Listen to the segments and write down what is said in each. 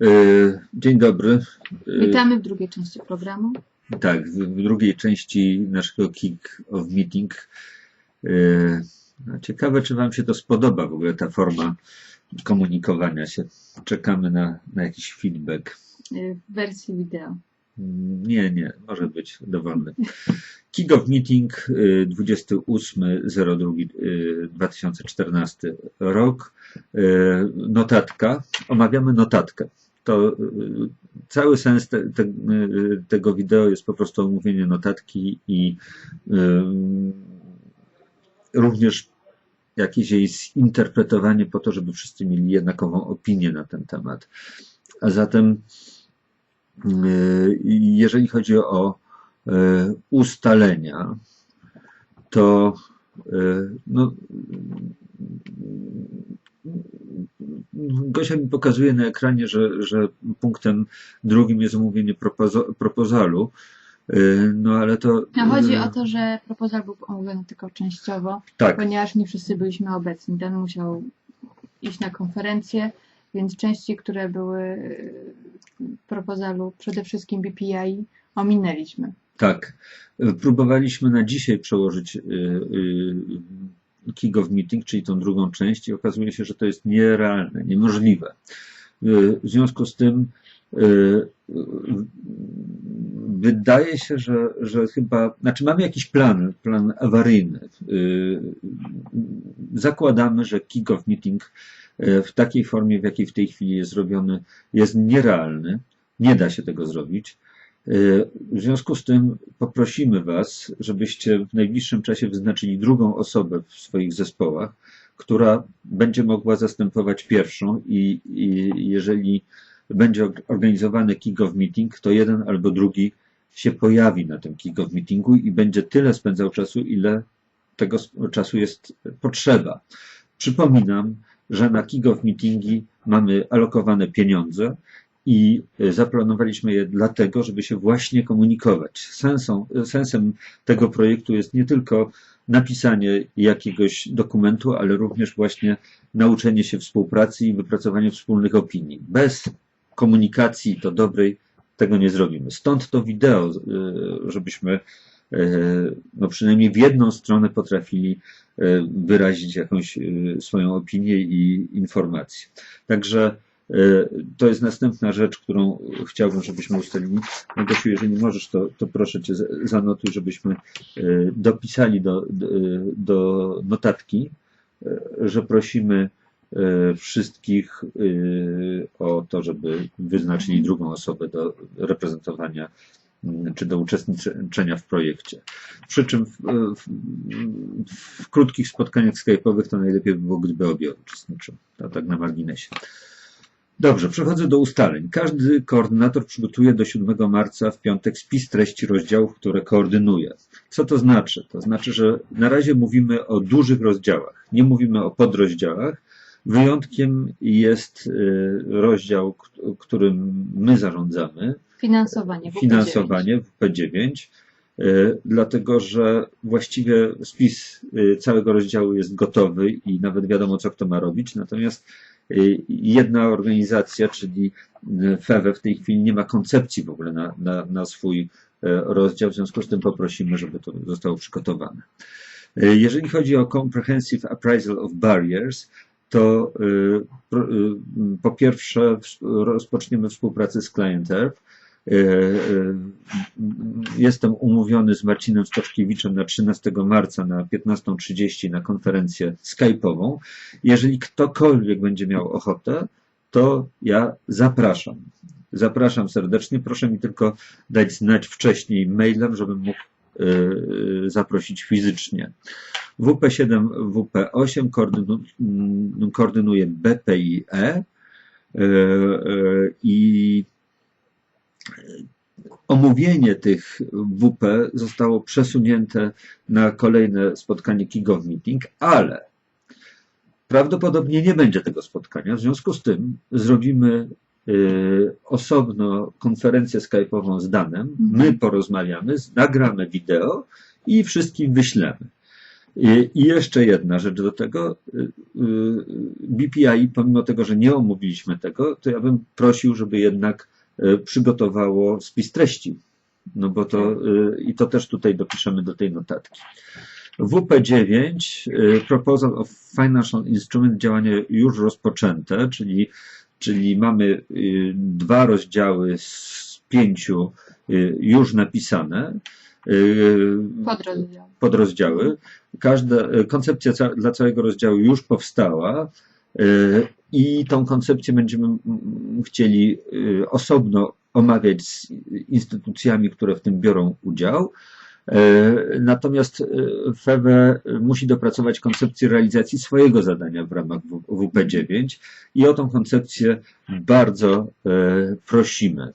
E, Dzień dobry. E, Witamy w drugiej części programu. Tak, w drugiej części naszego Kick of Meeting. E, no, Ciekawe, czy Wam się to spodoba w ogóle ta forma komunikowania się. Czekamy na, na jakiś feedback. w wersji wideo. Nie, nie, może być dowolny. Kick of Meeting y, 28.02.2014 rok. Notatka. Omawiamy notatkę. To y, cały sens te, te, y, tego wideo jest po prostu omówienie notatki i y, również jakieś jej zinterpretowanie po to, żeby wszyscy mieli jednakową opinię na ten temat. A zatem Yy, Jeżeli chodzi o ustalenia, to no, Gosia mi pokazuje na ekranie, że, że punktem drugim jest omówienie propozo- propozalu. Yy, No ale to. No, chodzi yy, o to, że proposal był omówiony tylko częściowo, Tak, ponieważ nie wszyscy byliśmy obecni. Dan musiał iść na konferencję, więc części, które były y, w proposalu, przede wszystkim BPI, ominęliśmy. Tak. Próbowaliśmy na dzisiaj przełożyć Kick of Meeting, czyli tą drugą część, i okazuje się, że to jest nierealne, niemożliwe. Y, W związku z tym y, y, wydaje się, że, że chyba, znaczy mamy jakiś plan, plan awaryjny. Zakładamy, że Kick of Meeting w takiej formie, w jakiej w tej chwili jest zrobiony, jest nierealny. Nie da się tego zrobić. W związku z tym poprosimy Was, żebyście w najbliższym czasie wyznaczyli drugą osobę w swoich zespołach, która będzie mogła zastępować pierwszą i, i jeżeli będzie organizowany kick-off meeting, to jeden albo drugi się pojawi na tym kick-off meetingu i będzie tyle spędzał czasu, ile tego czasu jest potrzeba. Przypominam, że na kick-off meetingi mamy alokowane pieniądze, i y, zaplanowaliśmy je dlatego, żeby się właśnie komunikować. Sensą, sensem tego projektu jest nie tylko napisanie jakiegoś dokumentu, ale również właśnie nauczenie się współpracy i wypracowanie wspólnych opinii. Bez komunikacji to dobrej tego nie zrobimy. Stąd to wideo, y, żebyśmy y, no przynajmniej w jedną stronę potrafili wyrazić jakąś swoją opinię i informację. Także E, To jest następna rzecz, którą chciałbym, żebyśmy ustalili. No Gosiu, jeżeli możesz, to, to proszę Cię zanotuj, żebyśmy e, dopisali do, do, do notatki, e, że prosimy e, wszystkich e, o to, żeby wyznaczyli drugą osobę do reprezentowania m, czy do uczestniczenia w projekcie. Przy czym w, w, w krótkich spotkaniach skype'owych to najlepiej by było, gdyby obie uczestniczyły. To tak na marginesie. Dobrze, przechodzę do ustaleń. Każdy koordynator przygotuje do 7 marca w piątek spis treści rozdziałów, które koordynuje. Co to znaczy? To znaczy, że na razie mówimy o dużych rozdziałach, nie mówimy o podrozdziałach. Wyjątkiem jest y, rozdział, którym my zarządzamy, Finansowanie. WP9. finansowanie w P9, y, dlatego że właściwie spis y, całego rozdziału jest gotowy i nawet wiadomo, co kto ma robić. Natomiast jedna organizacja, czyli y, FEWE w tej chwili nie ma koncepcji w ogóle na, na, na swój y, rozdział, w związku z tym poprosimy, żeby to zostało przygotowane. Y, Jeżeli chodzi o Comprehensive Appraisal of Barriers, to y, y, po pierwsze ws- rozpoczniemy współpracę z Client Earth. Y, y, Jestem umówiony z Marcinem Stoczkiewiczem na 13 marca na 15.30 na konferencję Skype'ową. Jeżeli ktokolwiek będzie miał ochotę, to ja zapraszam. Zapraszam serdecznie. Proszę mi tylko dać znać wcześniej mailem, żebym mógł y, zaprosić fizycznie. WP7, WP8 koordynu, mm, koordynuje BPIE i omówienie tych WP zostało przesunięte na kolejne spotkanie Kick-Off Meeting, ale prawdopodobnie nie będzie tego spotkania. W związku z tym zrobimy y, osobno konferencję Skype'ową z Danem. My porozmawiamy, nagramy wideo i wszystkim wyślemy. I, I jeszcze jedna rzecz do tego. Y, y, BPI, pomimo tego, że nie omówiliśmy tego, to ja bym prosił, żeby jednak y, przygotowało spis treści. No bo to i to też tutaj dopiszemy do tej notatki. WP9, Proposal of Financial Instrument, działanie już rozpoczęte, czyli, czyli mamy dwa rozdziały z pięciu już napisane. Podrozdział. Podrozdziały. Każda koncepcja dla całego rozdziału już powstała i tą koncepcję będziemy chcieli osobno omawiać z instytucjami, które w tym biorą udział. Natomiast FEWE musi dopracować koncepcję realizacji swojego zadania w ramach WP9 i o tą koncepcję bardzo prosimy.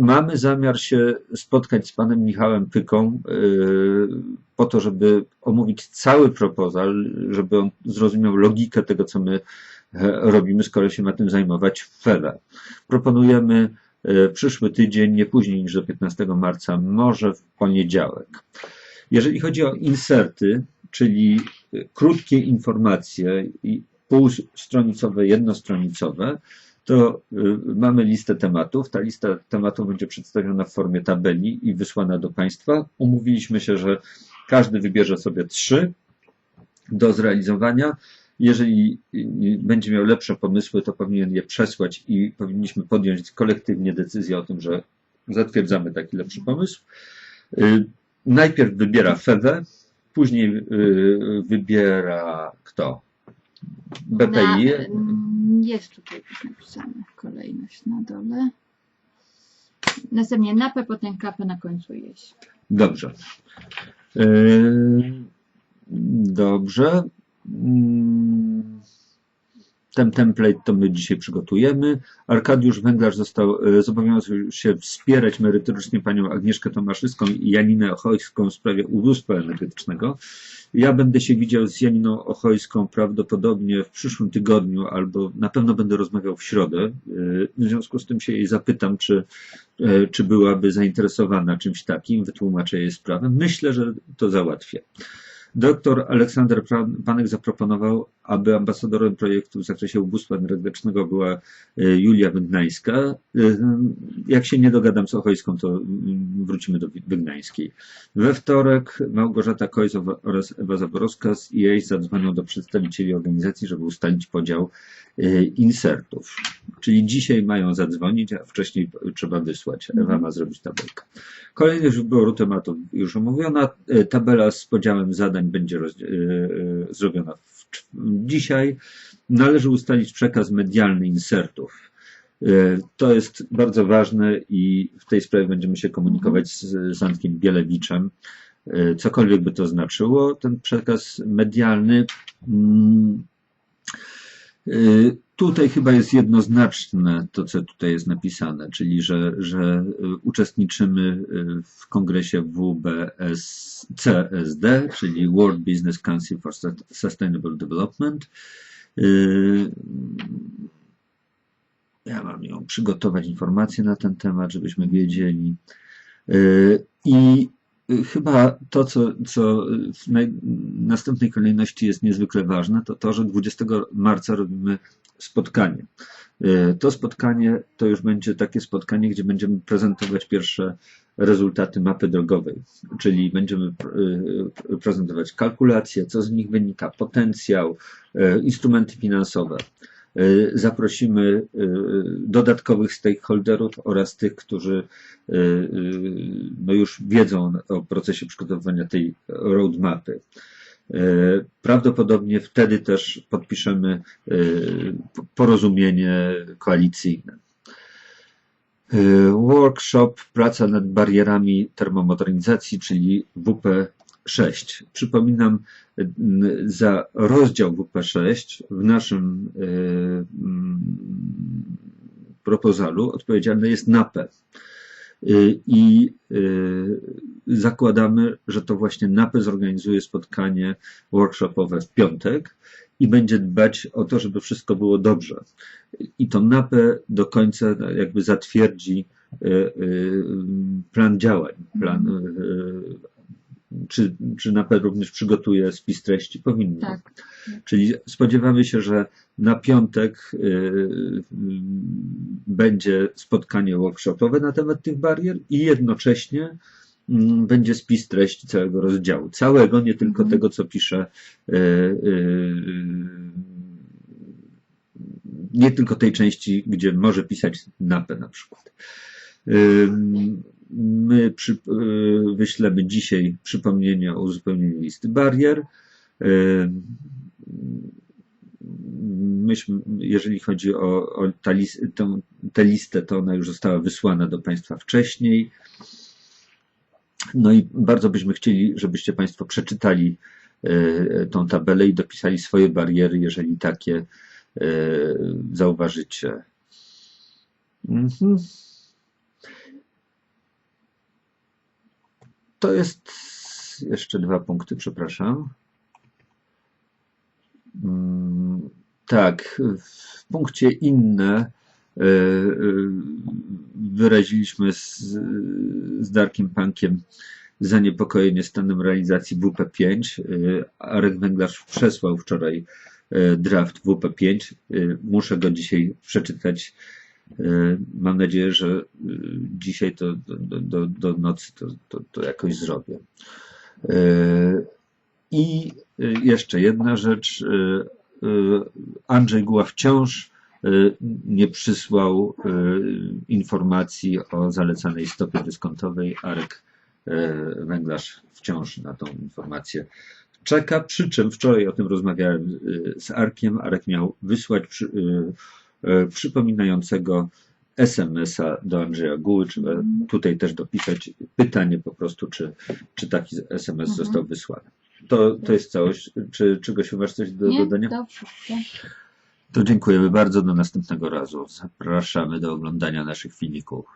Mamy zamiar się spotkać z panem Michałem Pyką yy, po to, żeby omówić cały proposal, żeby on zrozumiał logikę tego, co my e, robimy, skoro się ma tym zajmować w FEDA. Proponujemy e, przyszły tydzień, nie później niż do 15 marca, może w poniedziałek. Jeżeli chodzi o inserty, czyli krótkie informacje, półstronicowe, jednostronicowe, to y, mamy listę tematów. Ta lista tematów będzie przedstawiona w formie tabeli i wysłana do Państwa. Umówiliśmy się, że każdy wybierze sobie trzy do zrealizowania. Jeżeli y, będzie miał lepsze pomysły, to powinien je przesłać i powinniśmy podjąć kolektywnie decyzję o tym, że zatwierdzamy taki lepszy pomysł. Y, najpierw wybiera FEWE, później wybiera kto? BPI. Na, jest tutaj napisane kolejność na dole. Następnie napę, potem kapę, na końcu jeść. Dobrze. Yy, dobrze. Mm, ten template to my dzisiaj przygotujemy. Arkadiusz Węglarz został, e, zobowiązał się wspierać merytorycznie panią Agnieszkę Tomaszyską i Janinę Ochojską w sprawie ubóstwa energetycznego. Ja będę się widział z Janiną Ochojską prawdopodobnie w przyszłym tygodniu, albo na pewno będę rozmawiał w środę. E, w związku z tym się jej zapytam, czy, e, czy byłaby zainteresowana czymś takim, wytłumaczę jej sprawę. Myślę, że to załatwię. Doktor Aleksander Panek zaproponował, aby ambasadorem projektu w zakresie ubóstwa energetycznego była e, Julia Wygnańska. E, jak się nie dogadam z Ochojską, to mm, wrócimy do Wygnańskiej. We wtorek Małgorzata Kojzow oraz Ewa Zaborowska z EA zadzwonią do przedstawicieli organizacji, żeby ustalić podział insertów. Czyli dzisiaj mają zadzwonić, a wcześniej trzeba wysłać. Ewa ma zrobić tabelkę. Kolejność wyboru tematów już omówiona. Tabela z podziałem zadań będzie zrobiona w Dzisiaj należy ustalić przekaz medialny insertów. E, to jest bardzo ważne i w tej sprawie będziemy się komunikować z, Antkiem Bielewiczem. E, cokolwiek by to znaczyło, ten przekaz medialny. E, tutaj chyba jest jednoznaczne to, co tutaj jest napisane, czyli że, że uczestniczymy w kongresie WBS CSD, czyli World Business Council for Sustainable Development. Y, ja mam ją przygotować informacje na ten temat, żebyśmy wiedzieli. Y, I chyba to, co, co w następnej kolejności jest niezwykle ważne, to to, że 20 marca robimy spotkanie. Y, to spotkanie to już będzie takie spotkanie, gdzie będziemy prezentować pierwsze rezultaty mapy drogowej, czyli będziemy y, prezentować kalkulacje, co z nich wynika, potencjał, y, instrumenty finansowe. Zaprosimy dodatkowych stakeholderów oraz tych, którzy no już wiedzą o procesie przygotowywania tej roadmapy. E, prawdopodobnie wtedy też podpiszemy e, porozumienie koalicyjne. E, workshop Praca nad barierami termomodernizacji, czyli WP6. Przypominam, za rozdział WP6 w naszym propozalu odpowiedzialny jest NAPE. I y, zakładamy, że to właśnie NAPE zorganizuje spotkanie workshopowe w piątek i będzie dbać o to, żeby wszystko było dobrze. I to NAPE do końca jakby zatwierdzi y, plan działań, plan Czy, czy NAPED również przygotuje spis treści? Powinno. Tak. Czyli spodziewamy się, że na piątek y, y, będzie spotkanie workshopowe na temat tych barier i jednocześnie mm, będzie spis treści całego rozdziału. Całego, nie tylko Mhm. tego, co pisze. y, Nie tylko tej części, gdzie może pisać NAPE na przykład. My przy, y, wyślemy dzisiaj przypomnienie o uzupełnieniu listy barier. Ym, Myśmy, jeżeli chodzi o, o ta lis, tą, tę listę, to ona już została wysłana do Państwa wcześniej. No i bardzo byśmy chcieli, żebyście Państwo przeczytali y, tą tabelę i dopisali swoje bariery, jeżeli takie zauważycie. Mhm. To jest jeszcze dwa punkty, przepraszam. Mm, Tak, w punkcie inne y, y, wyraziliśmy z, z Darkiem Pankiem zaniepokojenie stanem realizacji WP5. Y, Arek Węglarz przesłał wczoraj draft WP5. Y, Muszę go dzisiaj przeczytać. Y, Mam nadzieję, że y, dzisiaj to do, do, do, nocy to, to, to jakoś zrobię. Y, I jeszcze jedna rzecz. Andrzej Guła wciąż nie przysłał informacji o zalecanej stopie dyskontowej. Arek Węglarz wciąż na tą informację czeka, przy czym wczoraj o tym rozmawiałem z Arkiem. Arek miał wysłać przypominającego SMS-a do Andrzeja Guły. Trzeba tutaj też dopisać pytanie po prostu, czy, czy taki SMS Mhm. został wysłany. To, to jest całość. Czy czegoś masz coś do Nie? dodania? Dobrze. tak. To dziękujemy bardzo. Do następnego razu. Zapraszamy do oglądania naszych filmików.